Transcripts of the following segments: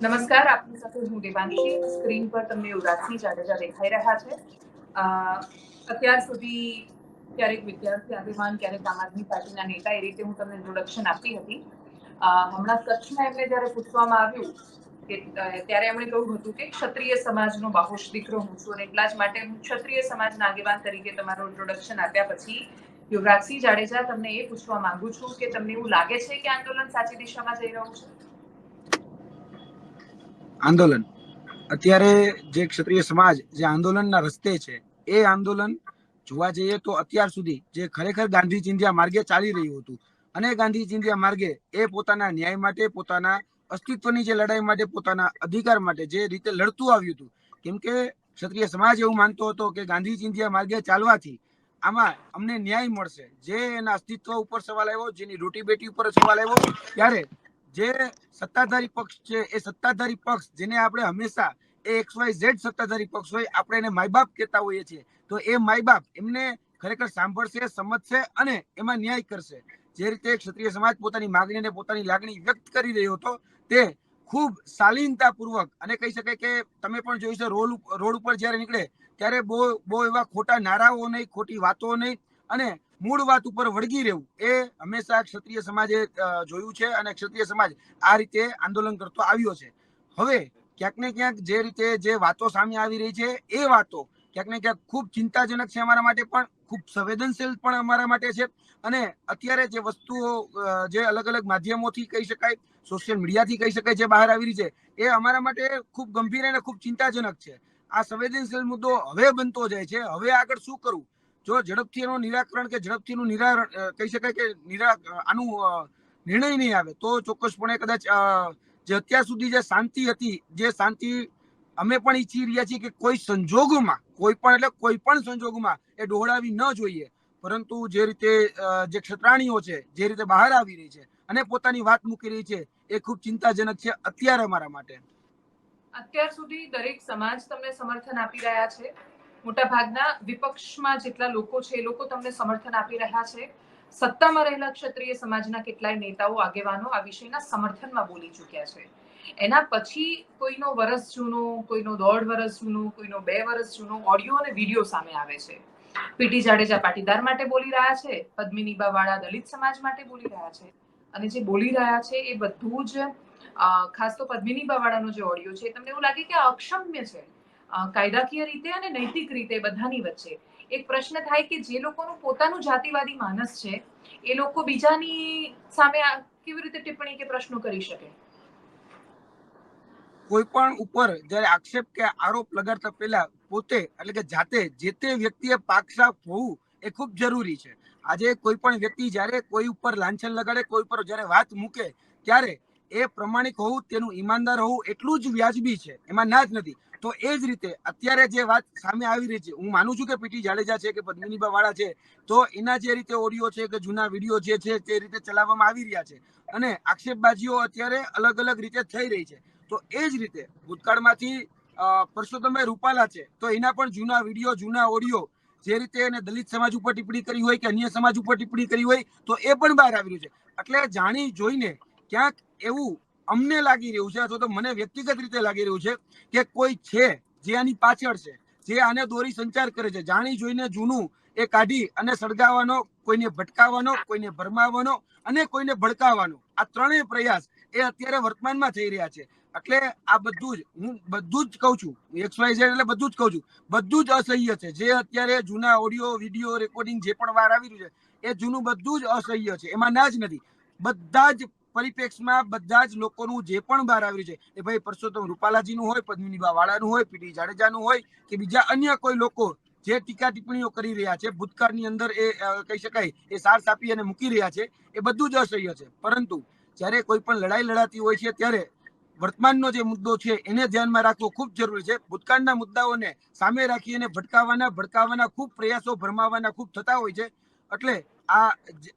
નમસ્કાર, આપની સાથે હું દેવાંશી. સ્ક્રીન પર તમને યુવરાજસિંહ જાડેજા દેખાઈ રહ્યા છે. અત્યાર સુધી ક્યારેક વિદ્યાર્થી, આગેવાન, ક્યારેક આમ આદમી પાર્ટીના નેતા એ રીતે હું તમને ઇન્ટ્રોડક્શન આપી હતી. હમણાં કચ્છમાં એમને જ્યારે પૂછવામાં આવ્યું કે ત્યારે એમણે કહ્યું હતું કે ક્ષત્રિય સમાજનો બાહોશ દીકરો હું છું અને એટલા જ માટે હું ક્ષત્રિય સમાજના આગેવાન તરીકે તમારું ઇન્ટ્રોડક્શન આપ્યા પછી યુવરાજસિંહ જાડેજા તમને એ પૂછવા માંગુ છું કે તમને એવું લાગે છે કે આંદોલન સાચી દિશામાં જઈ રહ્યું છે? આંદોલન. અત્યારે જે ક્ષત્રિય સમાજ જે આંદોલનના રસ્તે છે, એ આંદોલન જોવા જઈએ તો અત્યાર સુધી જે ખરેખર ગાંધી ચિંધ્યા માર્ગે ચાલી રહ્યું હતું. અને ગાંધી ચિંધ્યા માર્ગે એ પોતાના ન્યાય માટે, પોતાના અસ્તિત્વની જે લડાઈ માટે, પોતાના અધિકાર માટે જે રીતે લડતું આવ્યું હતું. કેમ કે ક્ષત્રિય સમાજ એવું માનતો હતો કે ગાંધી ચિંધ્યા માર્ગે ચાલવાથી આમાં અમને ન્યાય મળશે. જે એના અસ્તિત્વ ઉપર સવાલ આવ્યો, જેની રોટી બેટી ઉપર સવાલ આવ્યો, ત્યારે જે સત્તાધારી પક્ષ છે, એ સત્તાધારી પક્ષ જેને આપણે હંમેશા એ એક્સ વાય ઝેડ સત્તાધારી પક્ષ હોય, આપણે એને માય બાપ કહેતા હોઈએ છીએ. તો એ માય બાપ એમને ખરેખર સાંભળશે, સમજશે અને એમાં ન્યાય કરશે. જે રીતે ક્ષત્રિય સમાજ પોતાની માગણી અને પોતાની લાગણી વ્યક્ત કરી રહ્યો હતો, તે ખૂબ શાલીનતાપૂર્વક અને કહી શકાય કે તમે પણ જોયું છે રોડ રોડ ઉપર જ્યારે નીકળે, ત્યારે બહુ બહુ એવા ખોટા નારાઓ નહીં, ખોટી વાતો નહીં અને મૂળ વાત ઉપર વળગી રહેવું એ હંમેશા ક્ષત્રિય સમાજે જોયું છે અને ક્ષત્રિય સમાજ આ રીતે આંદોલન કરતો આવ્યો છે. હવે ક્યાંક ને ક્યાંક જે રીતે જે વાતો સામે આવી રહી છે એ વાતો ક્યાંક ને ક્યાંક ખૂબ ચિંતાજનક છે અમારા માટે પણ, ખૂબ સંવેદનશીલ પણ અમારા માટે છે અને અત્યારે જે વસ્તુઓ જે અલગ અલગ માધ્યમોથી કહી શકાય, સોશિયલ મીડિયાથી કહી શકાય જે બહાર આવી રહી છે એ અમારા માટે ખૂબ ગંભીર અને ખૂબ ચિંતાજનક છે. આ સંવેદનશીલ મુદ્દો હવે બનતો જાય છે, હવે આગળ શું કરવું? જો ઝડપથી એનું નિરાકરણ કે ઝડપથી એનું નિરાકરણ કહી શકાય કે નિરા આનું નિર્ણય નહીં આવે, તો ચોક્કસપણે કદાચ જે અત્યાર સુધી જે શાંતિ હતી, જે શાંતિ અમે પણ ઈચ્છી રહ્યા છીએ કે કોઈ સંજોગોમાં, કોઈ પણ એટલે કોઈ પણ સંજોગોમાં એ ડોહળાવી ન જોઈએ. પરંતુ જે રીતે જે ક્ષત્રાણીઓ છે, જે રીતે બહાર આવી રહી છે અને પોતાની વાત મૂકી રહી છે, એ ખૂબ ચિંતાજનક છે અત્યારે અમારા માટે. અત્યાર સુધી દરેક સમાજ તમને સમર્થન આપી રહ્યા છે. મોટા ભાગના વિપક્ષમાં જેટલા લોકો છે, એ લોકો તમને સમર્થન આપી રહ્યા છે. સત્તામાં રહેલા ક્ષત્રિય સમાજના કેટલાય નેતાઓ આગેવાનો આ વિષયના સમર્થનમાં બોલી ચૂક્યા છે. એના પછી કોઈનો વરસ જૂનો, કોઈનો દોઢ વરસ જૂનો, કોઈનો બે વરસ જૂનો ઓડિયો અને વીડિયો સામે આવે છે. પીટી જાડેજા પાટીદાર માટે બોલી રહ્યા છે, પદ્મિની બાવાળા દલિત સમાજ માટે બોલી રહ્યા છે. અને જે બોલી રહ્યા છે એ બધું જ ખાસ તો પદ્મિની વાળાનો જે ઓડિયો છે, તમને એવું લાગે કે અક્ષમ્ય છે? કાયદાકીય રીતે અને નૈતિક રીતે બધાની વચ્ચે. એક પ્રશ્ન થાય કે જે લોકોનું પોતાનું જાતિવાદી માનસ છે, એ લોકો બીજાની સામે કેવી રીતે ટિપ્પણી કે પ્રશ્નો કરી શકે? કોઈ પણ ઉપર જ્યારે આક્ષેપ કે આરોપ લગાડતા પહેલા પોતે એટલે કે જાતે જે તે વ્યક્તિએ પાકસાફ હોવું એ ખૂબ જરૂરી છે. આજે કોઈ પણ વ્યક્તિ જ્યારે કોઈ ઉપર લાંછન લગાડે, કોઈ ઉપર જ્યારે વાત મૂકે, ત્યારે એ પ્રમાણિક હોવું, તેનું ઈમાનદાર હોવું એટલું જ વ્યાજબી છે. એમાં ના જ નથી. તો એ જ રીતે અત્યારે જે વાત સામે આવી રહી છે, હું માનું છું કે પીટી જાડેજા છે કે પદ્મિનીબા વાળા છે, તો એના જે રીતે ઓડિયો છે કે જૂના વીડિયો જે છે તે રીતે ચલાવવામાં આવી રહ્યા છે. અને આક્ષેપબાજીઓ અત્યારે અલગ અલગ રીતે થઈ રહી છે. તો એ જ રીતે ભૂતકાળમાંથી પરસોત્તમભાઈ રૂપાલા છે, તો એના પણ જૂના વીડિયો, જૂના ઓડિયો જે રીતે એને દલિત સમાજ ઉપર ટિપ્પણી કરી હોય કે અન્ય સમાજ ઉપર ટિપ્પણી કરી હોય, તો એ પણ બહાર આવી રહ્યું છે. એટલે જાણી જોઈને ક્યાંક એવું અમને લાગી રહ્યું છે, અથવા તો મને વ્યક્તિગત રીતે લાગી રહ્યું છે, કે કોઈ છે જે આની પાછળ છે, જે આને દોરી સંચાર કરે છે, જાણી જોઈને જૂનું એ કાઢી અને સળગાવવાનો, કોઈને ભટકાવવાનો, કોઈને ભરમાવવાનો અને કોઈને ભડકાવવાનો. આ ત્રણેય પ્રયાસ એ અત્યારે વર્તમાનમાં થઈ રહ્યા છે. એટલે આ બધું જ, હું બધું જ કહું છું એક્સ વાય ઝેડ એટલે બધું જ કહું છું. બધું જ અસહ્ય છે. જે અત્યારે જૂના ઓડિયો વીડિયો રેકોર્ડિંગ જે પણ વાર આવી રહ્યું છે, એ જૂનું બધું જ અસહ્ય છે. એમાં ના જ નથી. બધા જ પરિપ્રેક્ષમાં બધા જ લોકોનું જે પણ બહાર આવી રહ્યું છે, એ ભાઈ પરસોત્તમ રૂપાલાજીનું હોય, પદ્મિનીબા વાળાનું હોય પીટી જાડેજાનું હોય કે બીજા અન્ય કોઈ લોકો જે ટીકા ટિપ્પણીઓ કરી રહ્યા છે, ભૂતકાળની અંદર એ કહી શકાય, એ સાર સાપી અને મૂકી રહ્યા છે, એ બધું જ અસહ્ય છે. પરંતુ જ્યારે કોઈ પણ લડાઈ લડાતી હોય છે, ત્યારે વર્તમાનનો જે મુદ્દો છે, એને ધ્યાનમાં રાખવો ખૂબ જરૂરી છે. ભૂતકાળના મુદ્દાઓને સામે રાખી અને ભટકાવવાના ભડકાવવાના ખૂબ પ્રયાસો ભરમાવવાના ખૂબ થતા હોય છે. એટલે આ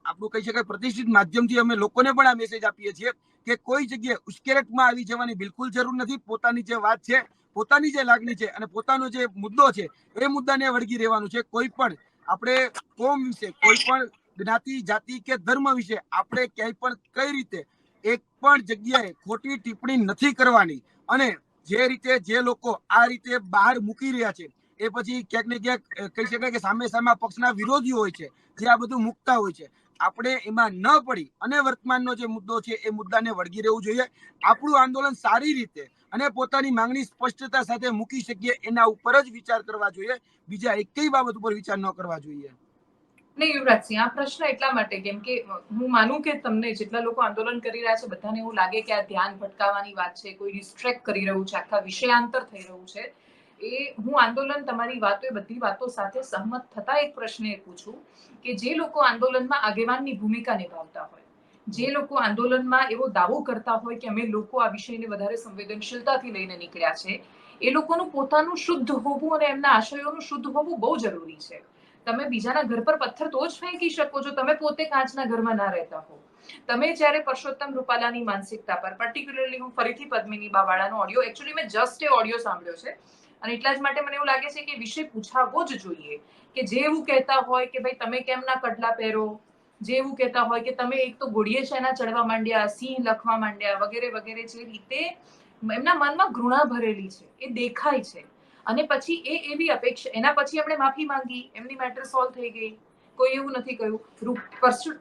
આપણું કહી શકાય પ્રતિષ્ઠિત માધ્યમથી અમે લોકોને પણ આ મેસેજ આપીએ છીએ કે કોઈ જગ્યાએ ઉશ્કેરટમાં આવી જવાની બિલકુલ જરૂર નથી. પોતાની જે વાત છે, પોતાની જે લાગણી છે અને પોતાનો જે મુદ્દો છે, એ મુદ્દાને વળગી રહેવાનું છે. કોઈ પણ આપણે કોમ વિશે, કોઈ પણ જ્ઞાતિ, જાતિ કે ધર્મ વિશે આપણે ક્યાંય પણ કઈ રીતે એક પણ જગ્યાએ ખોટી ટિપ્પણી નથી કરવાની અને જે રીતે જે લોકો આ રીતે બહાર મૂકી રહ્યા છે, એ પછી ક્યાંક ને ક્યાંક કહી શકાય કે સામે સામે પક્ષના વિરોધીઓ હોય છે જે આ બધું મૂકતા હોય છે. આપણે એમાં ન પડી અને વર્તમાનનો જે મુદ્દો છે એ મુદ્દાને વળગી રહેવું જોઈએ. આપણું આંદોલન સારી રીતે અને પોતાની માંગણી સ્પષ્ટતા સાથે મૂકી શકીએ એના ઉપર જ વિચાર કરવા જોઈએ. બીજા એકેય બાબત ઉપર વિચાર ન કરવા જોઈએ. નહીં, યુવરાજસિંહ, આ પ્રશ્ન એટલા માટે કેમ કે હું માનું કે તમને જેટલા લોકો આંદોલન કરી રહ્યા છે, બધાને એવું લાગે કે આ ધ્યાન ભટકાવવાની વાત છે, કોઈ ડિસ્ટ્રેક્ટ કરી રહ્યું છે, આખા વિષયાંતર થઈ રહ્યું છે. એ હું આંદોલન તમારી વાતો, એ બધી વાતો સાથે સહમત થતા એક પ્રશ્ન એ પૂછું કે જે લોકો આંદોલનમાં આગેવાનની ભૂમિકા નિભાવતા હોય, જે લોકો આંદોલનમાં એવો દાવો કરતા હોય કે અમે લોકો આ વિષયને વધારે સંવેદનશીલતાથી લઈને નીકળ્યા છે, એ લોકોનું પોતાનું શુદ્ધ હોવું અને એમના આશયોનું શુદ્ધ હોવું બહુ જરૂરી છે. તમે બીજાના ઘર પર પથ્થર તો જ ફેંકી શકો છો, તમે પોતે કાચના ઘરમાં ના રહેતા હો. તમે જ્યારે પરસોત્તમ રૂપાલાની માનસિકતા પર પર્ટિક્યુલરલી હું ફરીથી પદ્મિની બાવાળાનો ઓડિયો એકચ્યુઅલી મેં જસ્ટ એ ઓડિયો સાંભળ્યો છે અને એટલા જ માટે મને એવું લાગે છે કે વિષય પૂછાવો જ જોઈએ કે જે એવું કહેતા હોય કે ભાઈ તમે કેમ ના કડલા પહેરો? જે એવું કહેતા હોય કે તમે એક તો ઘોડીએ શેના ચડવા માંડ્યા, સિંહ લખવા માંડ્યા વગેરે વગેરે જે રીતે એમના મનમાં ઘૃણા ભરેલી છે, એ દેખાય છે. અને પછી એ એવી અપેક્ષા, એના પછી આપણે માફી માંગી, એમની મેટર સોલ્વ થઈ ગઈ. કોઈ એવું નથી કહ્યું.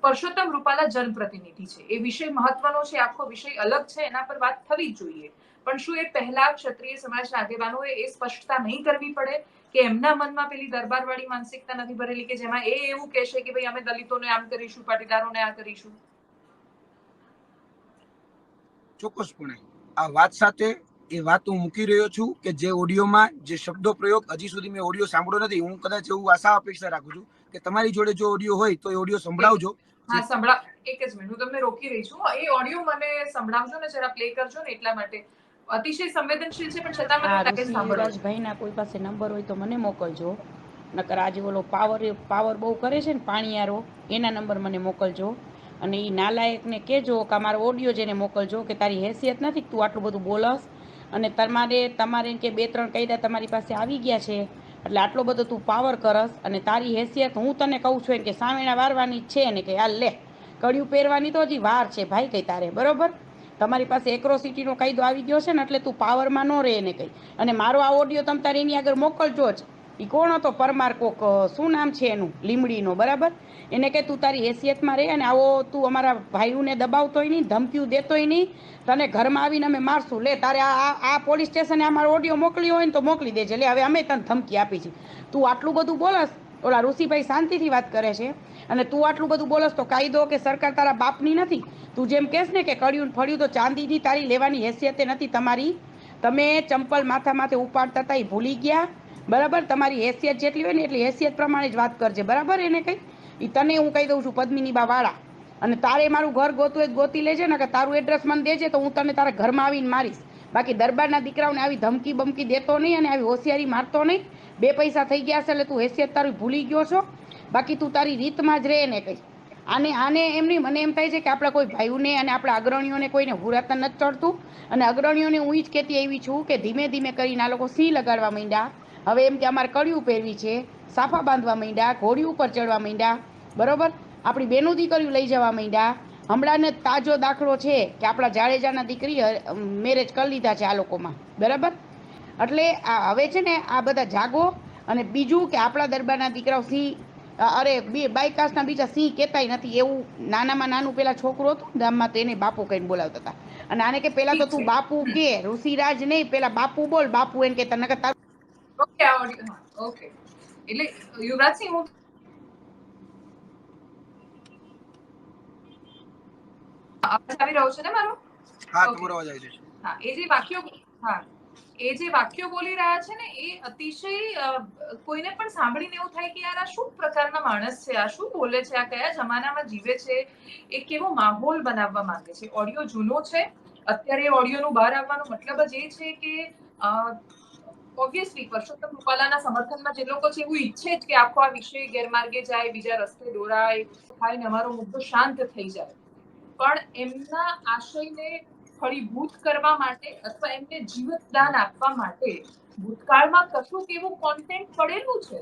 પરસોત્તમ રૂપાલા જનપ્રતિનિધિ છે. એ વિષય મહત્વનો છે, આખો વિષય અલગ છે, એના પર વાત થવી જોઈએ. પણ શું એ પહેલા ક્ષત્રિય સમાજના આગેવાનોએ એ સ્પષ્ટતા નહીં કરવી પડે કે એમના મનમાં પેલી દરબારવાળી માનસિકતા નથી ભરેલી કે જેમાં એ એવું કહેશે કે ભાઈ અમે દલિતોને આમ કરીશું પાટીદારોને આ કરીશું. ચોક્કસપણે. આ વાત સાથે એ વાત હું મૂકી રહ્યો છું કે જે ઓડિયોમાં જે શબ્દો પ્રયોગ હજી સુધી મેં ઓડિયો સાંભળ્યો નથી. હું કદાચ એવું આશા અપેક્ષા રાખું છું કે તમારી જોડે જો ઓડિયો હોય તો એ ઓડિયો સંભળાવજો. હા સંભળા એક જ મિનિટ હું તમને રોકી રહી છું. એ ઓડિયો મને સંભળાવજો ને જરા પ્લે કરજો ને એટલા માટે. અતિશય સંવેદનશીલ છે પણ છતાં મને છે સાંભળો. ઋષિરાજભાઈના કોઈ પાસે નંબર હોય તો મને મોકલજો. નકર આજે ઓલો પાવર પાવર બહુ કરે છે ને પાણીયારો એના નંબર મને મોકલજો. અને એ નાલાયકને કહેજો કે અમારો ઓડિયો જેને મોકલજો કે તારી હેસિયત નથી તું આટલું બધું બોલસ. અને તમારે તમારે કે બે ત્રણ કાયદા તમારી પાસે આવી ગયા છે. એટલે આટલો બધો તું પાવર કરસ અને તારી હેસિયત હું તને કહું છું એમ કે સામેણા વારવાની જ છે ને કે હાલ લે કડિયું પહેરવાની તો હજી વાર છે ભાઈ કઈ તારે બરોબર? તમારી પાસે એક્રોસિટીનો કાયદો આવી ગયો છે ને એટલે તું પાવરમાં ન રહે એને કંઈ. અને મારો આ ઓડિયો તમે તારે એની આગળ મોકલજો જ. એ કોણ હતો? પરમાર કોક શું નામ છે એનું? લીમડીનો, બરાબર? એને કે તું તારી હેસિયતમાં રહે અને આવો તું અમારા ભાઈઓને દબાવતોય નહીં, ધમકીઓ દેતોય નહીં. તને ઘરમાં આવીને અમે મારશું. લે, તારે આ, આ- પોલીસ સ્ટેશને અમારો ઓડિયો મોકલ્યો હોય ને તો મોકલી દેજે. લે, હવે અમે તને ધમકી આપી છે. તું આટલું બધું બોલસ. ઓલા ઋષિભાઈ શાંતિથી વાત કરે છે. અને તું આટલું બધું બોલસ તો કાયદો કે સરકાર તારા બાપની નથી. તું જેમ કહેશ ને કે કડ્યું ફળ્યું તો ચાંદીની તારી લેવાની હેસિયતે નથી તમારી. તમે ચંપલ માથા માથે ઉપાડતા હતા એ ભૂલી ગયા. બરાબર? તમારી હેસિયત જેટલી હોય ને એટલી હેસિયત પ્રમાણે જ વાત કરજે. બરાબર એને કંઈ? એ તને હું કહી દઉં છું, પદ્મિની બા વાળા અને તારે મારું ઘર ગોતું જ ગોતી લેજે ને કે તારું એડ્રેસ મને દેજે તો હું તને તારા ઘરમાં આવીને મારીશ. બાકી દરબારના દીકરાઓને આવી ધમકી બમકી દેતો નહીં અને આવી હોશિયારી મારતો નહીં. બે પૈસા થઈ ગયા છે, એટલે તું હેસિયત તારી ભૂલી ગયો છો? બાકી તું તારી રીતમાં જ રહે ને કંઈ. આને આને એમ નહીં મને એમ થાય છે કે આપણા કોઈ ભાઈઓને અને આપણા અગ્રણીઓને કોઈને હુરાતા નથી ચડતું. અને અગ્રણીઓને હું જ કહેતી એવી છું કે ધીમે ધીમે કરીને આ લોકો સિંહ લગાડવા માંડ્યા. હવે એમ કે અમારે કળિયું પહેરવી છે, સાફા બાંધવા માંડ્યા, ઘોડી ઉપર ચડવા માંડ્યા. બરોબર? આપણી બેનું દીકરીઓ લઈ જવા માંડ્યા. હમણાંને તાજો દાખલો છે કે આપણા જાડેજાના દીકરી મેરેજ કરી લીધા છે આ લોકોમાં. બરાબર? એટલે આ હવે છે ને આ બધા જાગો અને બીજું કે આપણા દરબારના દીકરાઓ સિંહ અરે બે બાયકાસના બીજા સિંહ કહેતાય નથી. એવું નાનામાં નાનું પેલા છોકરું હતું ગામમાં તો એને બાપુ કહીને બોલાવતા હતા. અને આને કે પેલા તો તું બાપુ કે ઋષિરાજ નહીં પેલા બાપુ બોલ બાપુ એને કહેતા નકર તારું ઓકે એટલે યુવરાજસિંહ હું અવાજ આવી રહ્યો છે ને મારો? હા તમારો અવાજ આવી જશે હા એ જે વાક્યો હા. એ જે વાક્યો બોલી રહ્યા છે ને, એ અતિશય કોઈને પણ સાંભળીને એવું થાય કે યાર આ શું પ્રકારના માણસ છે? આ શું બોલે છે? આ કયા જમાનામાં જીવે છે? એ કેવો માહોલ બનાવવા માંગે છે? ઓડિયો જૂનો છે? અત્યારે ઓડિયોનું બહાર આવવાનો મતલબ જ એ છે કે ઓબ્વિયસલી પરસોત્તમ રૂપાલાના સમર્થનમાં જે લોકો છે એવું ઈચ્છે જ કે આખો આ વિષય ગેરમાર્ગે જાય, બીજા રસ્તે દોરાય થાય ને અમારો મુદ્દો શાંત થઈ જાય. પણ એમના આશયને ફળીભૂત કરવા માટે અથવા એમને જીવતદાન આપવા માટે ભૂતકાળમાં કશુંક એવું કોન્ટેન્ટ પડેલું છે?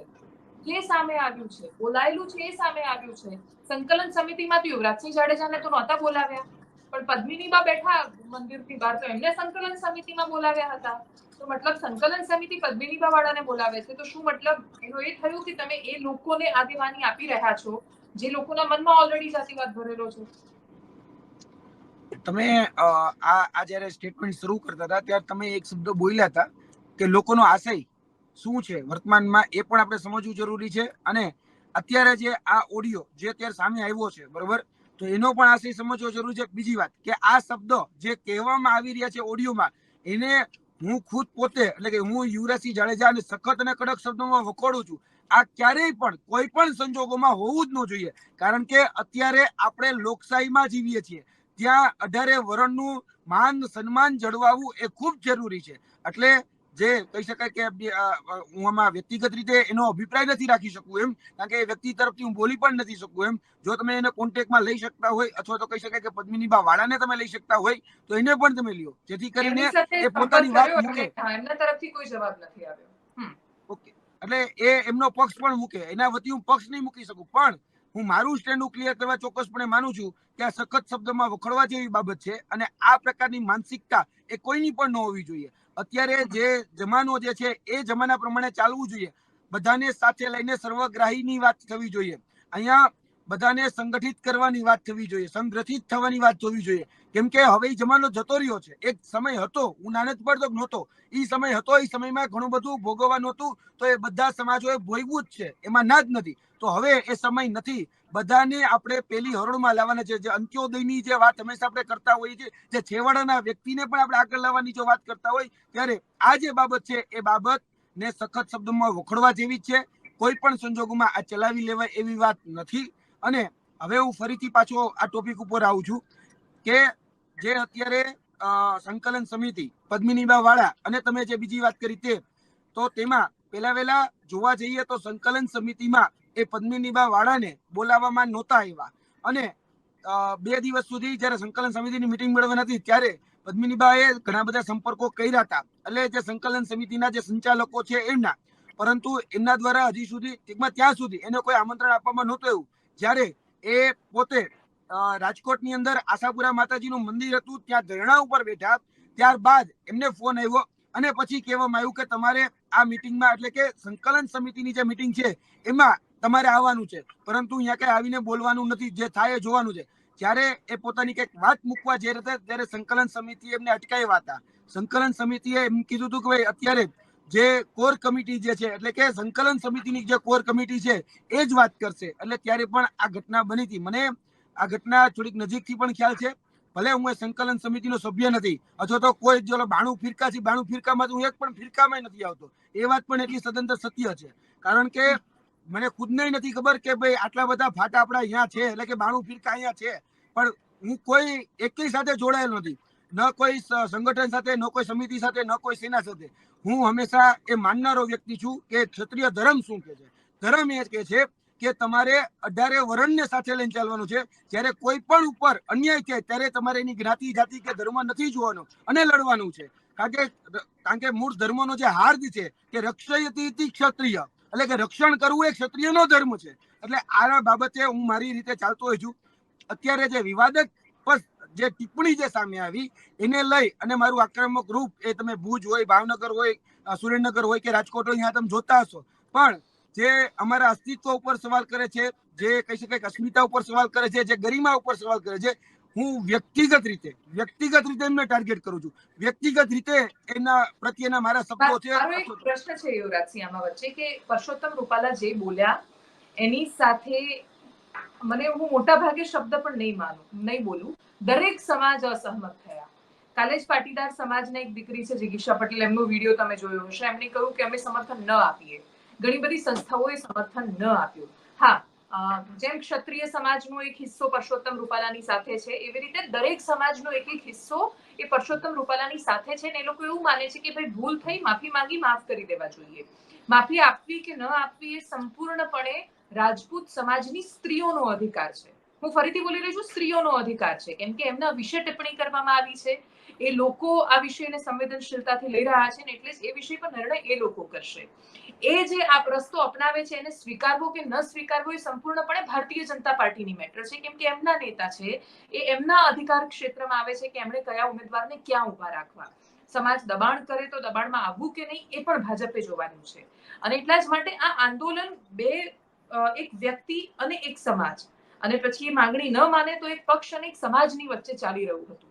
જે સામે આવ્યું છે? બોલાયેલું છે? એ સામે આવ્યું છે? સંકલન સમિતિમાં તો યુવરાજસિંહ જાડેજાને તો નહોતા બોલાવ્યા. પણ પદ્મિનીબા બેઠા મંદિરથી બહાર તો એમને સંકલન સમિતિમાં બોલાવ્યા હતા. તો મતલબ સંકલન સમિતિ પદ્મિનીબા વાળાને બોલાવે છે? તો શું મતલબ એનો એ થયું કે તમે એ લોકોને આ દેવાની આપી રહ્યા છો? જે લોકોના મનમાં ઓલરેડી જાતિવાદ ભરેલો છે. તમે આ આ જ્યારે સ્ટેટમેન્ટ શરૂ કરતા હતા, ત્યારે તમે એક શબ્દ બોલ્યા હતા કે લોકોનો આશય શું છે? વર્તમાનમાં એ પણ આપણે સમજવું જરૂરી છે. અને અત્યારે જે આ ઓડિયો જે અત્યારે સામે આવ્યો છે, બરોબર? તો એનો પણ આશય સમજવો જરૂરી છે. બીજી વાત કે આ શબ્દ જે કહેવામાં આવી રહ્યા છે ઓડિયોમાં એને હું ખુદ પોતે, એટલે કે હું યુવરાજસિંહ જાડેજા અને સખત અને કડક શબ્દોમાં વખોડું છું. આ ક્યારેય પણ, કોઈ પણ સંજોગોમાં હોવું જ ન જોઈએ. કારણ કે અત્યારે આપણે લોકશાહીમાં જીવીએ છીએ. ત્યાં અઢારે વરણનું માન સન્માન જળવાવું એ ખૂબ જરૂરી છે. એટલે જે કહી શકાય કે હું આમાં વ્યક્તિગત રીતે એનો અભિપ્રાય નથી રાખી શકું એમ કારણ કે એ વ્યક્તિ તરફથી હું બોલી પણ નથી શકું એમ. જો તમે એને કોન્ટેક્ટમાં લઈ શકતા હોય અથવા તો કહી શકાય કે પદ્મિની બા વાળાને તમે લઈ શકતા હોય તો એને પણ તમે લ્યો. જેથી કરીને એ પોતાની વાત મૂકે. એમના તરફથી કોઈ જવાબ નથી આવ્યો. ઓકે. એટલે એ એમનો પક્ષ પણ મૂકે. એના વતી હું પક્ષ નહીં મૂકી શકું પણ હું મારું સ્ટેન્ડ ક્લિયર કરવા ચોક્કસપણે માનું છું કે આ સખત શબ્દમાં વખોડવા જેવી બાબત છે અને આ પ્રકારની માનસિકતા એ કોઈની પણ ન હોવી જોઈએ. અત્યારે જે જમાનો જે છે એ જમાના પ્રમાણે ચાલવું જોઈએ. બધાને સાથે લઈને સર્વગ્રાહીની વાત થવી જોઈએ. અહીંયા બધાને સંગઠિત કરવાની વાત થવી જોઈએ સંગ્રથિત થવાની વાત થવી જોઈએ. કેમ કે હવે જમાનો જતો રહ્યો છે. એક સમય હતો, હું નાનત પડતો નહોતો. એ સમય હતો એ સમયમાં ઘણું બધું ભોગવવાનું હતું તો એ બધા સમાજોએ ભોગવું જ છે. એમાં ના જ નથી. તો હવે એ સમય નથી. બધાને આપણે પેલી હરોળમાં લાવવાના છે. જે અંત્યોદયની જે વાત હંમેશા આપણે કરતા હોઈએ છીએ, જે છેવાડાના વ્યક્તિને પણ આપણે આગળ લાવવાની જો વાત કરતા હોય, ત્યારે આ જે બાબત છે, એ બાબત ને સખત શબ્દોમાં વખોડવા જેવી છે. કોઈ પણ સંજોગોમાં આ ચલાવી લેવાય એવી વાત નથી. અને હવે હું ફરીથી પાછો આ ટોપિક ઉપર આવું છું કે જે અત્યારે સંકલન સમિતિ પદ્મિનીબા વાળા અને તમે જે બીજી વાત કરી તે, તો તેમાં પેલા વેલા જોવા જઈએ તો સંકલન સમિતિમાં એ પદ્મિનીબા વાળાને બોલાવવામાં નહોતા આવ્યા. અને બે દિવસ સુધી જ્યારે સંકલન સમિતિની મિટિંગ મેળવવાની હતી ત્યારે પદ્મિનીબાએ ઘણા બધા સંપર્કો કર્યા હતા. એટલે જે સંકલન સમિતિના જે સંચાલકો છે એમના, પરંતુ એમના દ્વારા હજી સુધી ત્યાં સુધી એને કોઈ આમંત્રણ આપવામાં નહોતું એવું જ્યારે એ પોતે રાજકોટની અંદર આશાપુરા માતાજીનું મંદિર હતું, ત્યાં ધરણા ઉપર બેઠા. ત્યારબાદ એમને ફોન આવ્યો અને પછી કહેવામાં આવ્યું કે તમારે આ મિટિંગમાં, એટલે કે સંકલન સમિતિની જે મિટિંગ છે, એમાં તમારે આવવાનું છે. પરંતુ અહીંયા કઈ આવીને બોલવાનું નથી, જે થાય એ જોવાનું છે. જ્યારે એ પોતાની કંઈક વાત મૂકવા રહ્યા હતા ત્યારે સંકલન સમિતિ એમને અટકાવ્યા હતા. સંકલન સમિતિએ એમ કીધું હતું કે ભાઈ, અત્યારે જે કોર કમિટી જે છે, એટલે કે સંકલન સમિતિની જે કોર કમિટી છે એ જ વાત કરશે. એટલે ત્યારે પણ આ ઘટના બની હતી. મને આ ઘટના થોડીક નજીકથી પણ ખ્યાલ છે. ભલે હું એ સંકલન સમિતિનો સભ્ય નથી, અથવા તો કોઈ જો બાણું ફિરકા છે બાણું ફિરકામાં હું એક પણ ફિરકામાં નથી આવતો. એ વાત પણ એટલી સદંતર સત્ય છે. કારણ કે મને ખુદને નથી ખબર કે ભાઈ આટલા બધા ફાટા આપણા અહીંયા છે, એટલે કે બાણું ફિરકા અહીંયા છે. પણ હું કોઈ એકેય સાથે જોડાયેલો નથી. ન કોઈ સંગઠન સાથે, ન કોઈ સમિતિ સાથે, ન કોઈ સેના સાથે. હું હંમેશા એ માનનારો વ્યક્તિ છું કે ક્ષત્રિય ધર્મ શું કે છે? ધર્મ એ કે છે કે તમારે અઢારે વરણને સાથે લઈને ચાલવાનું છે. જ્યારે કોઈ પણ ઉપર અન્યાય થાય, ત્યારે તમારે એની જ્ઞાતિ જાતિ કે ધર્મ નથી જોવાનો અને લડવાનું છે. કારણ કે કારણ કે મૂળ ધર્મનો જે હાર્દ છે કે રક્ષયતી ક્ષત્રિય. એટલે કે રક્ષણ કરવું એ ક્ષત્રિયનો ધર્મ છે. એટલે આ બાબતે હું મારી રીતે ચાલતો હોઉં છું. અત્યારે જે વિવાદક પસ- જે ટિપ્પણી જે સામે આવી એને લઈ અને મારું આક્રમક રૂપ એ તમે ભુજ હોય ભાવનગર હોય સુરેન્દ્રનગર હોય કે રાજકોટ હોય અહીંયા તમે જોતા હશો. પણ જે અમારા અસ્તિત્વ ઉપર સવાલ કરે છે જે કહી શકાય અસ્મિતા ઉપર સવાલ કરે છે જે ગરિમા ઉપર સવાલ કરે છે હું વ્યક્તિગત રીતે વ્યક્તિગત રીતે એમને ટાર્ગેટ કરું છું. વ્યક્તિગત રીતે એના પ્રત્યેના મારા શબ્દો છે. એક પ્રશ્ન છે યુવરાજસિંહ આમાં વચ્ચે કે પરસોત્તમ રૂપાલા જે બોલ્યા એની સાથે મને હું મોટા ભાગે શબ્દ પણ નહીં માનું નહીં બોલું. દરેક સમાજ અસહમત થયા. કાલે જ પાટીદાર સમાજના એક દીકરી છે જિગીશા પટેલ. એમનો વીડિયો તમે જોયો હશે. એમણે કહ્યું કે અમે સમર્થન ન આપીએ. ઘણી બધી સંસ્થાઓએ સમર્થન ન આપ્યું. હા જેમ ક્ષત્રિય સમાજનો એક હિસ્સો પરસોત્તમ રૂપાલાની સાથે છે, એવી રીતે દરેક સમાજનો એક એક હિસ્સો એ પરસોત્તમ રૂપાલાની સાથે છે ને એ લોકો એવું માને છે કે ભાઈ ભૂલ થઈ, માફી માંગી, માફ કરી દેવા જોઈએ. માફી આપવી કે ન આપવી એ સંપૂર્ણપણે રાજપૂત સમાજની સ્ત્રીઓનો અધિકાર છે. હું ફરીથી બોલી રહી છું, સ્ત્રીઓનો અધિકાર છે. કેમ કે એમના વિશે ટિપ્પણી કરવામાં આવી છે. એ લોકો આ વિષયને સંવેદનશીલતાથી લઈ રહ્યા છે ને એટલે એ વિષય પર નિર્ણય એ લોકો કરશે. એ જે આ રસ્તો અપનાવે છે, એને સ્વીકારવો કે ન સ્વીકારવો એ સંપૂર્ણપણે ભારતીય જનતા પાર્ટીની મેટર છે. કેમ કે એમના નેતા છે, એ એમના અધિકાર ક્ષેત્રમાં આવે છે કે એમણે કયા ઉમેદવારને ક્યાં ઊભા રાખવા. સમાજ દબાણ કરે તો દબાણમાં આવવું કે નહીં, એ પણ ભાજપે જોવાનું છે. અને એટલા જ માટે આ આંદોલન બે એક વ્યક્તિ અને એક સમાજ અને પછી એ માંગણી ન માને તો એક પક્ષ અને એક સમાજની વચ્ચે ચાલી રહ્યું હતું.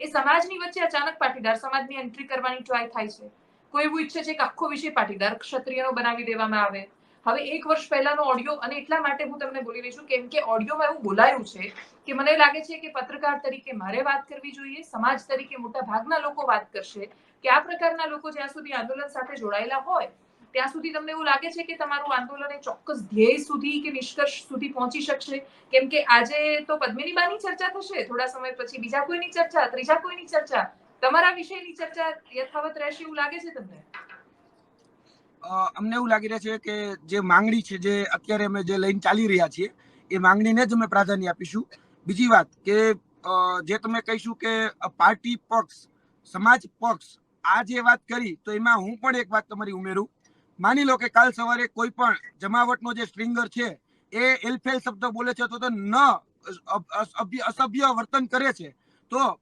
એ સમાજની વચ્ચે અચાનક પાટીદાર સમાજની એન્ટ્રી કરવાની ટ્રાય થાય છે. કોઈ એવું ઈચ્છે છે કે આખો વિષય પાટીદાર ક્ષત્રિયનો બનાવી દેવામાં આવે. હવે એક વર્ષ પહેલાનો ઓડિયો અને એટલા માટે હું તમને બોલી રહી છું કેમ કે ઓડિયોમાં એવું બોલાયું છે કે મને લાગે છે કે પત્રકાર તરીકે મારે વાત કરવી જોઈએ, સમાજ તરીકે મોટા ભાગના લોકો વાત કરશે કે આ પ્રકારના લોકો જ્યાં સુધી આંદોલન સાથે જોડાયેલા હોય ત્યાં સુધી તમને એવું લાગે છે કે તમારું આંદોલન એ ચોક્કસ ધ્યેય સુધી કે નિષ્કર્ષ સુધી પહોંચી શકશે? કેમ કે આજે તો પદ્મિની બાની ચર્ચા થશે, થોડા સમય પછી બીજા કોઈની ચર્ચા, ત્રીજા કોઈની ચર્ચા, તમારા વિષયની ચર્ચા યથાવત રહેશે એવું લાગે છે તમને? અમને એવું લાગી રહ્યું છે કે જે માંગણી છે, જે અત્યારે અમે જે લઈને ચાલી રહ્યા છીએ, એ માંગણીને જ અમે પ્રાધાન્ય આપીશું. બીજી વાત કે જે તમે કહીશું કે પાર્ટી પક્ષ, સમાજ પક્ષ, આ જે વાત કરી, તો એમાં હું પણ એક વાત તમારી ઉમેરું. માની લો કે કાલ સવારે કોઈ પણ જમાવટનો જે સ્ટ્રિંગર છે, એ એલફેલ શબ્દ બોલે છે, તો ન અસભ્ય વર્તન કરે છે. તો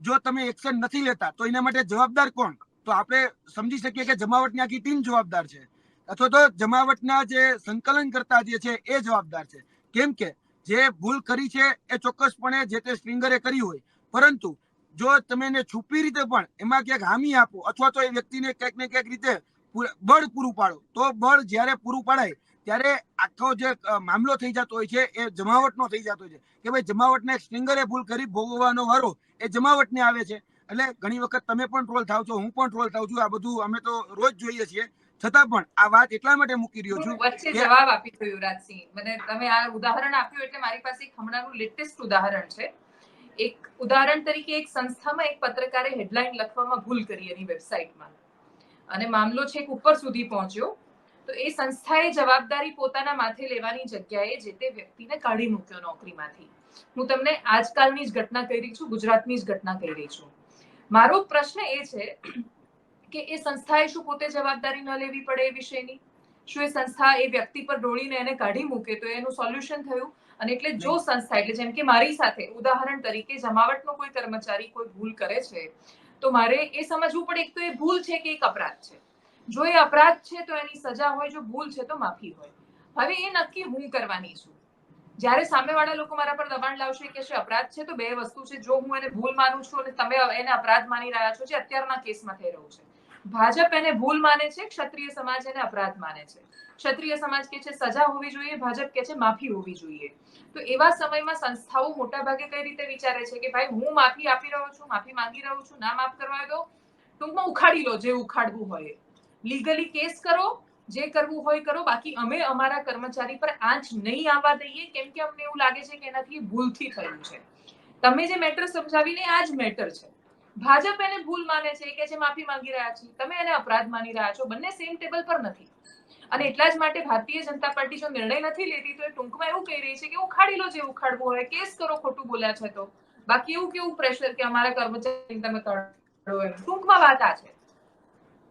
જો તમે એક્શન નથી લેતા, તો એના માટે જવાબદાર કોણ? તો આપણે સમજી શકીએ કે જમાવટની આખી ટીમ જવાબદાર છે. અથવા તો જમાવટના જે સંકલન કરતા જે છે, એ જવાબદાર છે. કેમ કે જે ભૂલ કરી છે, એ ચોક્કસપણે જે તે સ્ટ્રિંગરે કરી હોય. પરંતુ જો તમે એને છુપી રીતે પણ એમાં ક્યાંક હામી આપો, અથવા તો એ વ્યક્તિને ક્યાંક ને ક્યાંક રીતે બળ પૂરું પાડો. તો બળ જ્યારે પૂરું પાડાય ત્યારે આખો જે મામલો થઈ જતો હોય છે એ જમાવટનો થઈ જતો હોય છે. કે ભાઈ જમાવટને સ્ટ્રિંગરે ભૂલ કરી ભોગવવાનો વારો એ જમાવટને આવે છે. એટલે ઘણી વખત તમે પણ ટ્રોલ થાવ છો હું પણ ટ્રોલ થાવ છું આ બધું અમે તો રોજ જોઈએ છીએ. છતાં પણ આ વાત એટલા માટે મૂકી રહ્યો છું વચ્ચે જવાબ આપી દો યુવરાજસિંહ. મને તમે આ ઉદાહરણ આપ્યું એટલે મારી પાસે એક હમણાંનું લેટેસ્ટ ઉદાહરણ છે. એક ઉદાહરણ તરીકે એક સંસ્થામાં એક પત્રકારે હેડલાઇન લખવામાં ભૂલ કરી એની વેબસાઇટમાં અને મામલો છેક ઉપર સુધી પહોંચ્યો. તો એ સંસ્થાએ જવાબદારી પોતાના માથે લેવાની જગ્યાએ જે તે વ્યક્તિને કાઢી મૂક્યો નોકરીમાંથી. હું તમને આજકાલની જ ઘટના કહી રહી છું, ગુજરાતની જ ઘટના કહી રહી છું. મારો પ્રશ્ન એ છે કે એ સંસ્થાએ શું પોતે જવાબદારી ન લેવી પડે એ વિષયની શું એ સંસ્થા એ વ્યક્તિ પર ડોળીને એને કાઢી મૂકે તો એનું સોલ્યુશન થયું? અને એટલે જો સંસ્થા, એટલે જેમ કે મારી સાથે, ઉદાહરણ તરીકે જમાવટનો કોઈ કર્મચારી કોઈ ભૂલ કરે છે તો મારે એ સમજવું પડે, એક તો એ ભૂલ છે કે એક અપરાધ છે. જો એ અપરાધ છે, તો એની સજા હોય, જો ભૂલ છે, તો માફી હોય. હવે એ નક્કી હું કરવાની છું. જ્યારે સામેવાળા લોકો મારા પર દબાણ લાવશે કે છે અપરાધ છે, તો બે વસ્તુ છે. જો હું એને ભૂલ માનું છું અને તમે એને અપરાધ માની રહ્યા છો, જે અત્યારના કેસમાં થઈ રહ્યું છે. ભાજપ એને ભૂલ માને છે, ક્ષત્રિય સમાજ એને અપરાધ માને છે. ક્ષત્રિય સમાજ કે છે, સજા હોવી જોઈએ, ભાજપ કે છે, માફી હોવી જોઈએ. તો એવા સમયમાં સંસ્થાઓ મોટા ભાગે કઈ રીતે વિચારે છે કે ભાઈ, હું માફી આપી રહ્યો છું, માફી માંગી રહ્યો છું, ના માફ કરવા દો, ટૂંકમાં ઉખાડી લો જે ઉખાડવું હોય. લીગલી કેસ કરો, જે કરવું હોય કરો, બાકી અમે અમારા કર્મચારી પર આંચ નહીં આવવા દઈએ, કેમ કે અમને એવું લાગે છે કે એનાથી ભૂલથી થયું છે. તમે જે મેટર સમજાવીને આ જ મેટર છે. ભાજપ એને ભૂલ માને છે, કે જે માફી માંગી રહ્યા છે, તમે એને અપરાધ માની રહ્યા છો, બંને સેમ ટેબલ પર નથી. અને એટલા જ માટે ભારતીય જનતા પાર્ટી જો નિર્ણય નથી લેતી, તો એ ટૂંકમાં એવું કહી રહી છે કે ઉખાડી લો જે ઉખાડવું હોય, કેસ કરો ખોટું બોલ્યા છે તો. બાકી એવું કેવું પ્રેશર કે અમારા કર્મચારી તમે ટૂંકમાં વાત આ છે.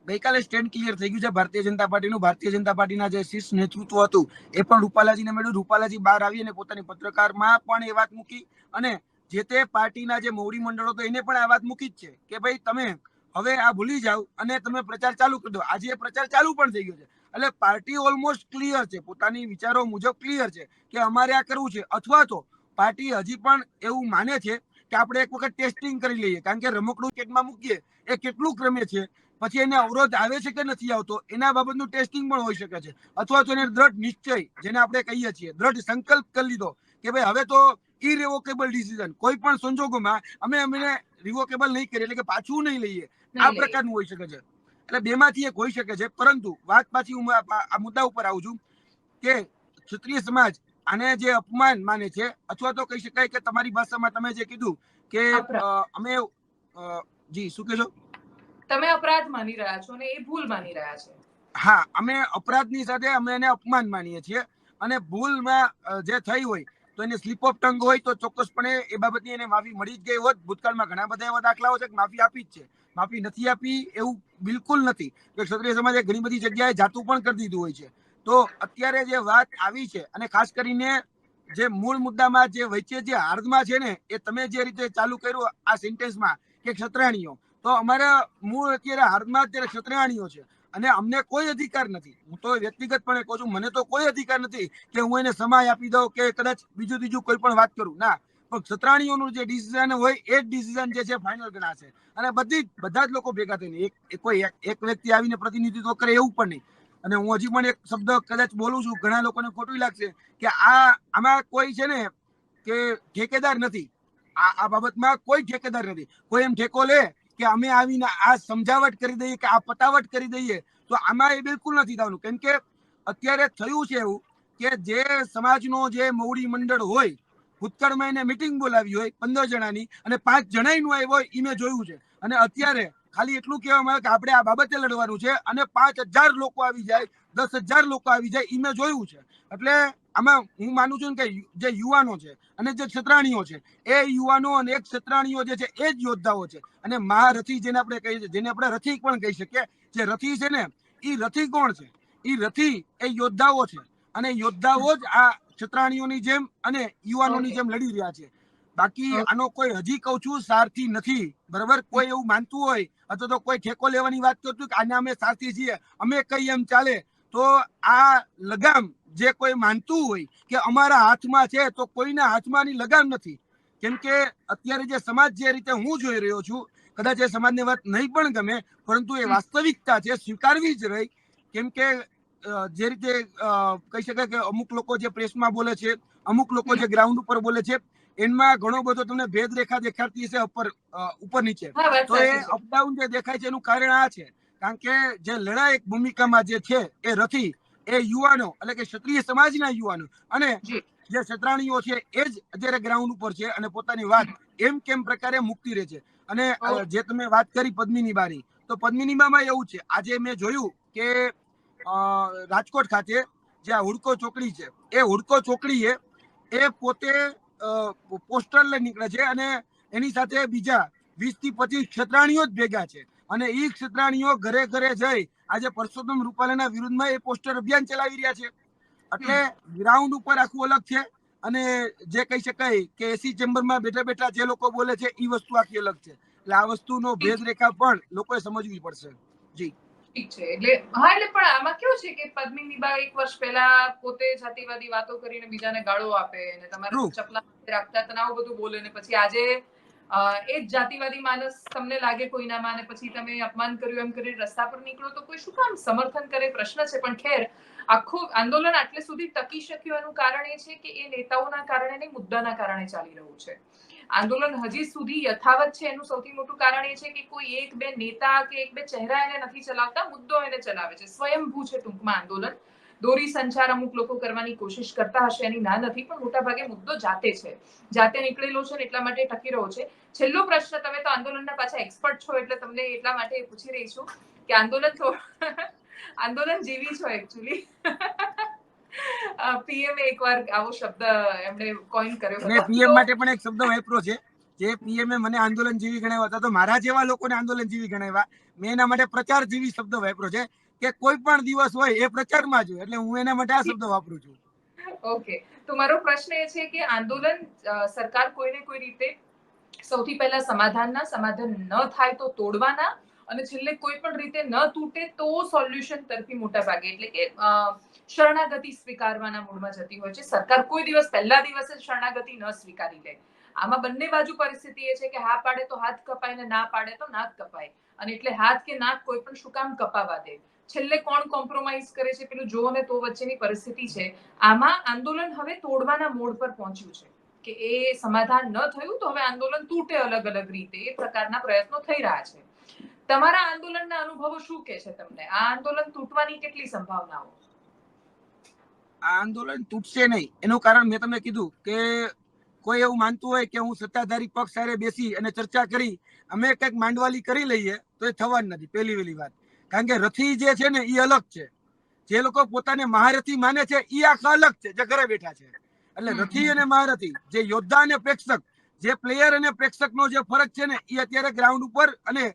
ગઈકાલે સ્ટેન્ડ ક્લિયર થઈ ગયું છે. ભારતીય જનતા પાર્ટીનું, ભારતીય જનતા પાર્ટીના જે શીર્ષ નેતૃત્વ હતું, એ પણ રૂપાલાજીને મળ્યું. રૂપાલાજી બહાર આવી અને પોતાની પત્રકારમાં પણ એ વાત મૂકી અને જે તે પાર્ટીના જે મોવડી મંડળો તો એને પણ આ વાત મૂકી જ છે કે ભાઈ તમે હવે આ ભૂલી જાઓ અને તમે પ્રચાર ચાલુ કરી દો. આજે પ્રચાર ચાલુ પણ થઈ ગયો છે. એટલે પાર્ટી ઓલમોસ્ટ ક્લિયર છે. પોતાની વિચારો મુજબ ક્લિયર છે કે અમારે આ કરવું છે. અથવા તો પાર્ટી હજી પણ એવું માને છે કે આપણે એક વખત ટેસ્ટિંગ કરી લઈએ. કારણ કે રમકડું કેટમાં મૂકીએ એ કેટલું ક્રમે છે? પછી એને અવરોધ આવે છે કે નથી આવતો? એના બાબતનું ટેસ્ટિંગ પણ હોઈ શકે છે. અથવા તો એને દ્રઢ નિશ્ચય, જેને આપણે કહીએ છીએ, દ્રઢ સંકલ્પ કરી લીધો કે ભાઈ હવે તો ઇરિવોકેબલ ડિસિઝન કોઈ પણ સંજોગોમાં અમે અમને રિવોકેબલ નહીં કરીએ એટલે કે પાછું નહીં લઈએ. આ પ્રકારનું હોઈ શકે છે. એટલે બેમાંથી એક હોઈ શકે છે. પરંતુ વાત પાછી હું આ મુદ્દા ઉપર આવું છું કે ક્ષત્રિય સમાજ આને જે અપમાન માને છે અથવા તો કહી શકાય કે તમારી ભાષામાં તમે જે કીધું કે અમે જી શું કહેશો? તમે અપરાધ માની રહ્યા છો અને એ ભૂલ માની રહ્યા છે. હા અમે અપરાધની સાથે અમે એને અપમાન માનીએ છીએ. અને ભૂલમાં જે થઈ હોય તો એને સ્લીપ ઓફ ટંગ હોય તો ચોક્કસપણે એ બાબતની એને માફી મળી જ ગઈ હોત. ભૂતકાળમાં ઘણા બધા એવા દાખલાઓ છે કે માફી આપી જ છે. માફી નથી આપી એવું બિલકુલ નથી. કે ક્ષત્રિય સમાજે ઘણી બધી જગ્યાએ જાતું પણ કરી દીધું હોય છે. તો અત્યારે જે વાત આવી છે અને ખાસ કરીને જે મૂળ મુદ્દામાં જે વચ્ચે જે હાર્દમાં છે ને, એ તમે જે રીતે ચાલુ કર્યું આ સેન્ટેન્સમાં કે ક્ષત્રાણીઓ. તો અમારા મૂળ અત્યારે હાર્દમાં અત્યારે ક્ષત્રાણીઓ છે અને અમને કોઈ અધિકાર નથી. હું તો વ્યક્તિગતપણે કહું છું, મને તો કોઈ અધિકાર નથી કે હું એને સમય આપી દઉં કે કદાચ બીજું બીજું કોઈ પણ વાત કરું. ના, પણ સત્રાણીઓનું જે ડિસિઝન હોય, એ જ ડિસિઝન જે છે ફાઇનલ ગણાશે. અને બધી બધા જ લોકો ભેગા થઈને, એક કોઈ એક વ્યક્તિ આવીને પ્રતિનિધિત્વ કરે એવું પણ નહીં. અને હું હજી પણ એક શબ્દ કદાચ બોલું છું, ઘણા લોકોને ખોટું લાગશે કે આ, આમાં કોઈ છે ને કે ઠેકેદાર નથી. આ આ બાબતમાં કોઈ ઠેકેદાર નથી. કોઈ એમ ઠેકો લે કે અમે આવીને આ સમજાવટ કરી દઈએ કે આ પતાવટ કરી દઈએ, તો આમાં એ બિલકુલ નથી થવાનું. કેમ કે અત્યારે થયું છે એવું કે જે સમાજનો જે મોવડી મંડળ હોય, ભૂતકાળમાં એને મિટિંગ બોલાવી હોય પંદર જણાની અને પાંચ જણાનું આવ્યું હોય એ મેં જોયું છે. અને અત્યારે ખાલી એટલું કહેવામાં આવે કે આપણે આ બાબતે લડવાનું છે અને પાંચ હજાર લોકો આવી જાય દસ હજાર લોકો આવી જાય એ મેં જોયું છે. એટલે આમાં હું માનું છું કે જે યુવાનો છે અને જે ક્ષત્રાણીઓ છે એ યુવાનો અને એક ક્ષત્રાણીઓ જે છે એ જ યોદ્ધાઓ છે. અને મહારથી જેને આપણે કહીએ છીએ જેને આપણે રથી પણ કહી શકીએ જે રથી છે ને એ રથી કોણ છે? એ રથી એ યોદ્ધાઓ છે. અને યોદ્ધાઓ જ આ છત્રાણીઓની જેમ અને યુવાનોની જેમ લડી રહ્યા છે. બાકી આનો કોઈ હજી કહું છું સારથી નથી. બરાબર? કોઈ એવું માનતું હોય અથવા તો કોઈ ઠેકો લેવાની વાત કરતું કે આને અમે સારથી છીએ અમે કઈ એમ ચાલે તો આ લગામ જે કોઈ માનતું હોય કે અમારા હાથમાં છે તો કોઈના હાથમાંની લગામ નથી. કેમ કે અત્યારે જે સમાજ જે રીતે હું જોઈ રહ્યો છું કદાચ એ સમાજની વાત નહીં પણ ગમે પરંતુ એ વાસ્તવિકતા છે સ્વીકારવી જ રહી. કેમ કે જે રીતે કહી શકાય કે અમુક લોકો જે પ્રેસમાં બોલે છે અમુક લોકો જે ગ્રાઉન્ડ ઉપર બોલે છે એમાં ઘણો બધો તમને ભેદ રેખા દેખાતી હશે ઉપર ઉપર નીચે તો એ અપડાઉન જે દેખાય છે એનું કારણ આ છે. કારણ કે જે લડાયક ભૂમિકામાં જે છે એ રથી એ યુવાનો એટલે કે ક્ષત્રિય સમાજના યુવાનો અને જે. ક્ષત્રાણીઓ છે એ જ અત્યારે ગ્રાઉન્ડ ઉપર છે અને પોતાની વાત એમ કેમ પ્રકારે મુક્તિ રહે છે. અને જે તમે વાત કરી પદ્મિની બારી તો પદ્મિનીમાં એવું છે. આજે મેં જોયું કે રાજકોટ ખાતે જે આ હુડકો ચોકડી છે એ હુડકો ચોકડી એ એ પોતે પોસ્ટર લઈ નીકળે છે અને એની સાથે બીજા વીસથી પચીસ ક્ષત્રાણીઓ જ ભેગા છે. અને ઈ ક્ષેત્રાણીઓ ઘરે ઘરે જઈ આજે પરસોત્તમ રૂપાલાના વિરુદ્ધમાં એ પોસ્ટર અભિયાન ચલાવી રહ્યા છે. એટલે ગ્રાઉન્ડ ઉપર આખું અલગ છે અને જે કહી શકાય કે એસી ચેમ્બરમાં બેઠા બેઠા જે લોકો બોલે છે એ વસ્તુ આખી અલગ છે. એટલે આ વસ્તુનો ભેદ રેખા પણ લોકોએ સમજવી પડશે. જી. ઠીક છે. એટલે હા એટલે પણ આમાં કેવું છે કે પદ્મિની બા એક વર્ષ પહેલા પોતે જાતિવાદી વાતો કરીને બીજાને ગાળો આપે અને તમારા ચપલા રાખતા હતા આવું બધું બોલે ને પછી આજે એ જ જાતિવાદી માણસ તમને લાગે કોઈનામાં માને પછી તમે અપમાન કર્યું એમ કરી રસ્તા પર નીકળો તો કોઈ શું કામ સમર્થન કરે? પ્રશ્ન છે, પણ ખેર, આખું આંદોલન આટલે સુધી ટકી શક્યું એનું કારણ એ છે કે એ નેતાઓના કારણે નહીં, મુદ્દાના કારણે ચાલી રહ્યું છે. આંદોલન હજી સુધી યથાવત છે એનું સૌથી મોટું કારણ એ છે કે કોઈ એક બે નેતા કે એક બે ચહેરા એને નથી ચલાવતા, મુદ્દો એને ચલાવે છે. સ્વયંભૂ છે ટૂંકમાં આંદોલન. દોરી સંચાર અમુક લોકો કરવાની કોશિશ કરતા હશે એની ના નથી પણ મોટાભાગે મુદ્દો જાતે છે. જાતે નીકળેલો છે એટલા માટે ટકી રહ્યો છે. છેલ્લો પ્રશ્ન તમે તો આંદોલનના પાછા એક્સપર્ટ છો એટલે તમને એટલા માટે પૂછી રહી છું કે આંદોલન તો આંદોલન જીવી છો એકચ્યુઅલી પીએમ એકવાર આવો શબ્દ એમણે કોઈન કર્યો અને પીએમ માટે પણ એક શબ્દ વાપરો છે જે પીએમ મને આંદોલન જીવી ગણાવ્યા હતા. તો મારા જેવા લોકોને આંદોલન જીવી ગણાવ્યા. મેં એના માટે પ્રચાર જીવી શબ્દ વાપરો છે. કે કોઈ પણ દિવસ હોય એ પ્રચારમાં જ હોય, એટલે હું એના માટે આ શબ્દ વાપરું છું. ઓકે. તો મારો પ્રશ્ન એ છે કે આંદોલન સરકાર કોઈને કોઈ રીતે સૌથી પહેલા સમાધાનના, સમાધાન ન થાય તો તોડવાના અને છેલ્લે કોઈ પણ રીતે ન તૂટે તો સોલ્યુશન તરફી મોટા ભાગે, એટલે કે શરણાગતિ સ્વીકારવાના મૂડમાં જતી હોય છે. સરકાર કોઈ દિવસ પહેલા દિવસે શરણાગતિ ન સ્વીકારી લે. આમાં બંને બાજુ પરિસ્થિતિ એ છે કે હા પાડે તો હાથ કપાય ને ના પાડે તો નાક કપાય. અને એટલે હાથ કે નાક કોઈ પણ શું કામ કપાવા દે. છેલ્લે કોણ કોમ્પ્રોમાઇઝ કરે છે પેલું જો ને તો વચ્ચેની પરિસ્થિતિ છે. આમાં આંદોલન હવે તોડવાના મોડ પર પહોંચ્યું છે કે એ સમાધાન ન થયું તો હવે આંદોલન તૂટે અલગ અલગ રીતે. એ પ્રકારના પ્રયત્નો થઈ રહ્યા છે. તમારા આંદોલનના અનુભવો શું કે છે તમને? આ આંદોલન તૂટવાની કેટલી સંભાવનાઓ? આ આંદોલન તૂટશે નહીં. એનું કારણ મેં તમને કીધું કે કોઈ એવું માનતું હોય કે હું સત્તાધારી પક્ષ સાથે બેસી અને ચર્ચા કરી, અમે કંઈક માંડવાલી કરી લઈએ, તો એ થવાનું નથી, પહેલી વહેલી વાત. કારણ કે રથી જે છે ને એ અલગ છે. જે લોકો પોતાને મહારથી માને છે એ આખા અલગ છે જે ઘરે બેઠા છે. એટલે રથી અને મહારથી જે યોદ્ધા અને પ્રેક્ષક જે પ્લેયર અને પ્રેક્ષકનો જે ફરક છે ને એ અત્યારે ગ્રાઉન્ડ ઉપર અને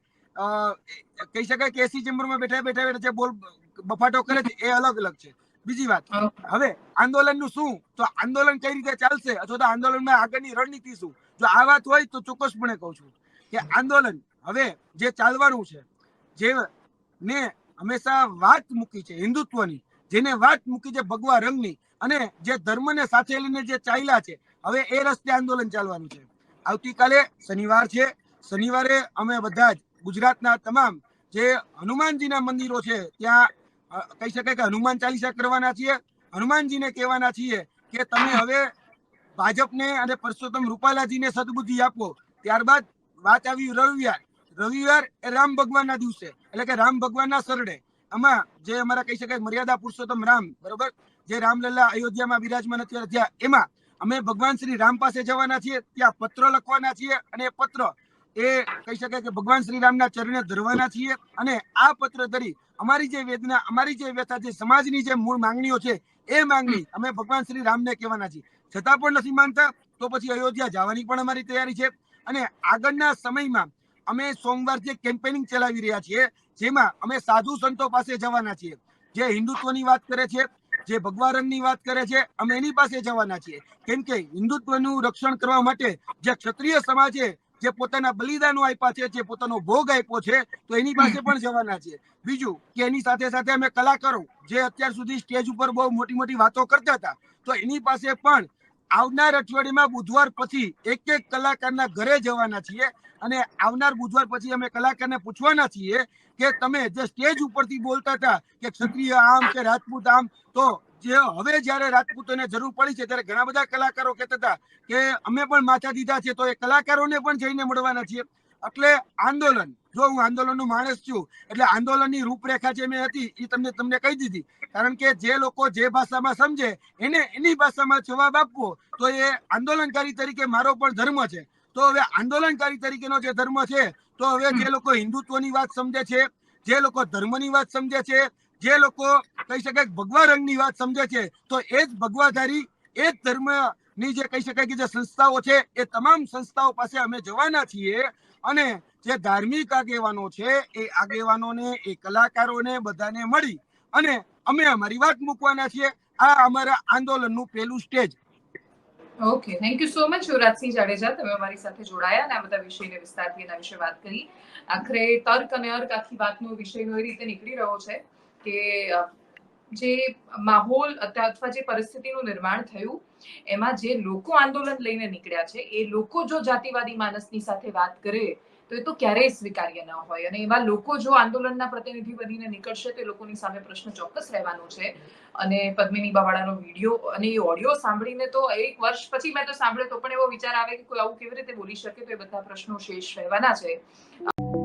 કહી શકાય કે એસી ચેમ્બરમાં બેઠા બેઠા બેઠા જે બોલ બફાટો કરે છે એ અલગ અલગ છે. બીજી વાત હવે આંદોલનનું શું? તો આંદોલન કઈ રીતે ચાલશે? અથવા તો આંદોલનમાં આગળની રણનીતિ શું? જો આ વાત હોય તો ચોક્કસપણે કહું છું કે આંદોલન હવે જે ચાલવાનું છે જે ને હંમેશા વાત મૂકી છે, હિન્દુત્વની. જેને વાત મૂકી છે ભગવા રંગની અને જે ધર્મને સાથે લઈને જે ચાલ્યા છે, હવે એ રસ્તે આંદોલન ચાલવાનું છે. આવતીકાલે શનિવાર છે. શનિવારે અમે બધા જ ગુજરાતના તમામ જે હનુમાનજીના મંદિરો છે, ત્યાં કહી શકાય કે હનુમાન ચાલીસા કરવાના છીએ. હનુમાનજીને કહેવાના છીએ કે તમે હવે ભાજપને અને પરસોત્તમ રૂપાલાજીને સદબુદ્ધિ આપો. ત્યારબાદ વાત આવી રવિવાર. રવિવાર એ રામ ભગવાનના દિવસે. એટલે કે રામ ભગવાનના સરડે આમાં જે અમારા કહી શકાય મર્યાદા પુરુષોત્તમ રામ બરોબર? જે રામલલ્લા અયોધ્યામાં બિરાજમાન અત્યારે થયા એમાં અમે ભગવાન શ્રી રામ પાસે જવાના છીએ ત્યાં પત્ર લખવાના છીએ અને પત્ર એ કહી શકાય કે ભગવાન શ્રી રામના ચરણે ધરવાના છીએ અને આ પત્ર ધરી અમારી જે વેદના અમારી જે વ્યથા જે સમાજની જે મૂળ માંગણીઓ છે એ માંગણી અમે ભગવાન શ્રી રામને કહેવાના છીએ. છતાં પણ નથી માનતા તો પછી અયોધ્યા જવાની પણ અમારી તૈયારી છે અને આગળના સમયમાં અમે સોમવારથી કેમ્પેનિંગ ચલાવી રહ્યા છીએ, જેમાં અમે સાધુ સંતો પાસે જવાના છીએ. જે હિન્દુત્વની વાત કરે છે, જે ભગવા રંગની વાત કરે છે, અમે એની પાસે જવાના છીએ. કેમ કે હિન્દુત્વનું રક્ષણ કરવા માટે જે ક્ષત્રિય સમાજે જે પોતાના બલિદાનો આપ્યા છે, જે પોતાનો ભોગ આપ્યો છે, તો એની પાસે પણ જવાના છે બીજું કે એની સાથે સાથે અમે કલાકારો જે અત્યાર સુધી સ્ટેજ ઉપર બહુ મોટી મોટી વાતો કરતા હતા, તો એની પાસે પણ આવનાર અઠવાડિયામાં બુધવાર પછી એક એક કલાકારના ઘરે જવાના છીએ અને આવનાર બુધવાર પછી અમે કલાકારને પૂછવાના છીએ કે તમે જે સ્ટેજ ઉપરથી બોલતા હતા કે ક્ષત્રિય આમ કે રાજપૂત આમ, તો જે હવે જ્યારે રાજપૂતોને જરૂર પડી છે ત્યારે ઘણા બધા કલાકારો કહેતા હતા કે અમે પણ માથા દીધા છે, તો એ કલાકારોને પણ જઈને મળવાના છીએ. એટલે આંદોલન જો હું આંદોલનનો માણસ છું એટલે આંદોલનની રૂપરેખા જે મેં હતી એ તમને તમને કહી દીધી. કારણ કે જે લોકો જે ભાષામાં સમજે એને એની ભાષામાં જવાબ આપવો તો એ આંદોલનકારી તરીકે મારો પણ ધર્મ છે. તો હવે આંદોલનકારી તરીકેનો જે ધર્મ છે તો હવે જે લોકો હિન્દુત્વની વાત સમજે છે જે લોકો ધર્મની વાત સમજે છે જે લોકો કહી શકાય ભગવા રંગની વાત સમજે છે તો એ જ ભગવાધારી એ જ ધર્મની જે કહી શકાય કે જે સંસ્થાઓ છે એ તમામ સંસ્થાઓ પાસે અમે જવાના છીએ. અને જે ધાર્મિક આગેવાનો છે, એ આગેવાનોને, એ કલાકારોને બધાને મળી અને અમે અમારી વાત મૂકવાના છીએ. આ અમારા આંદોલનનું પહેલું stage. Okay thank you so much Shivrajsinh Jadeja. તમે અમારી સાથે જોડાયા અને આ બધા વિષયને વિસ્તારથી એના વિશે વાત કરી. આખરે તર્ક અને અર્ક આખી વાતનો વિષય એ રીતે નીકળી રહ્યો છે કે જે માહોલ અથવા જે પરિસ્થિતિનું નિર્માણ થયું, એમાં જે લોકો આંદોલન લઈને નીકળ્યા છે, એ લોકો જો જાતિવાદી માનસની સાથે વાત કરે તો એ તો ક્યારેય સ્વીકાર્ય ન હોય. અને એવા લોકો જો આંદોલનના પ્રતિનિધિ બનીને નીકળશે, તો એ લોકોની સામે પ્રશ્ન ચોક્કસ રહેવાનો છે. અને પદ્મિની બાવાડાનો વીડિયો અને એ ઓડિયો સાંભળીને તો એક વર્ષ પછી મેં તો સાંભળ્યો, તો પણ એવો વિચાર આવે કે કોઈ આવું કેવી રીતે બોલી શકે, તો એ બધા પ્રશ્નો શેષ રહેવાના છે.